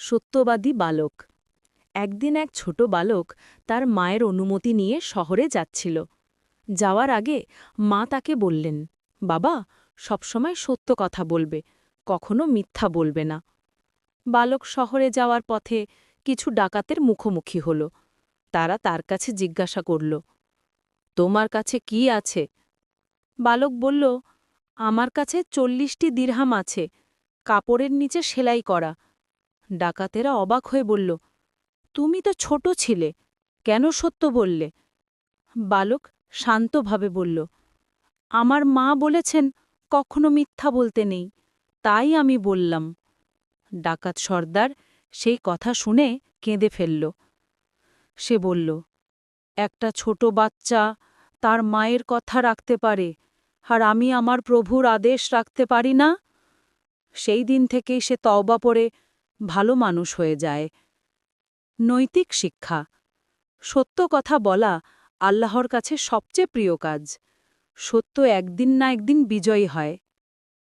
সত্যবাদী বালক। একদিন এক ছোট বালক তার মায়ের অনুমতি নিয়ে শহরে যাচ্ছিল। যাওয়ার আগে মা তাকে বললেন, বাবা, সবসময় সত্য কথা বলবে, কখনো মিথ্যা বলবে না। বালক শহরে যাওয়ার পথে কিছু ডাকাতের মুখোমুখি হল। তারা তার কাছে জিজ্ঞাসা করল, তোমার কাছে কি আছে? বালক বলল, আমার কাছে চল্লিশটি দিরহাম আছে, কাপড়ের নিচে সেলাই করা ডাকাতেরা অবাক হয়ে বলল, তুমি তো ছোট ছিলে, কেন সত্য বললে? বালক শান্তভাবে বলল, আমার মা বলেছেন, কখনো মিথ্যা বলতে নেই, তাই আমি বললাম। ডাকাত সর্দার সেই কথা শুনে কেঁদে ফেলল। সে বলল, একটা ছোট বাচ্চা তার মায়ের কথা রাখতে পারে, আর আমি আমার প্রভুর আদেশ রাখতে পারি না? সেই দিন থেকেই সে তওবা পড়ে ভালো মানুষ হয়ে যায়। নৈতিক শিক্ষা। সত্য কথা বলা আল্লাহর কাছে সবচেয়ে প্রিয় কাজ। সত্য একদিন না একদিন বিজয়ী হয়।